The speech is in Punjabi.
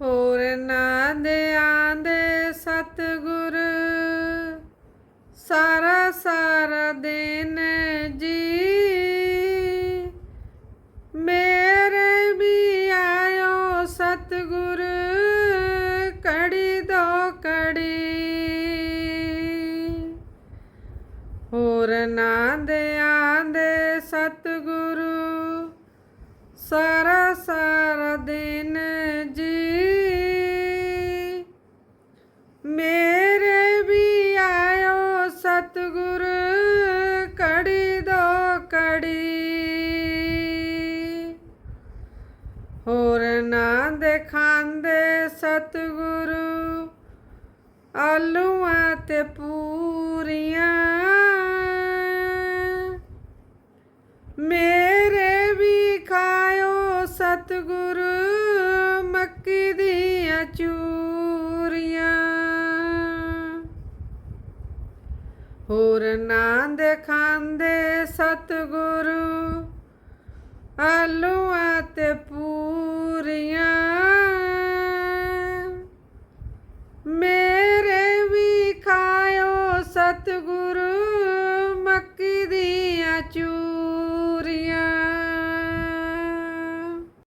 ਹੋਰ ਨਾ ਦੇ ਆਂਦੇ ਸਤਿਗੁਰ, ਸਾਰਾ ਸਾਰਾ ਦਿਨ ਜੀ। ਮੇਰੇ ਵੀ ਆਇਓ ਸਤਿਗੁਰ, ਕੜੀ ਦੋ ਕੜੀ। ਹੋਰ ਨਾ ਦੇ ਆਂਦੇ ਸਤਿਗੁਰੂ, ਸਾਰਾ ਸਾਰਾ ਦਿਨ ਜੀ। ਹੋਰ ਨਾ ਦਿਖਾਂਦੇ ਸਤਿਗੁਰੂ, ਆਲੂਆਂ ਤੇ ਪੂਰੀਆਂ। ਮੇਰੇ ਵੀ ਖਾਇਓ ਸਤਿਗੁਰੂ, ਮੱਕੀ ਦੀਆਂ ਚੂਰੀਆਂ। ਹੋਰ ਨਾ ਦੇ ਖਾਂਦੇ ਸਤਿਗੁਰੂ, ਆਲੂਆਂ ਤੇ ਸਤਗੁਰੂ ਮੱਕੀ ਦੀਆਂ ਚੂ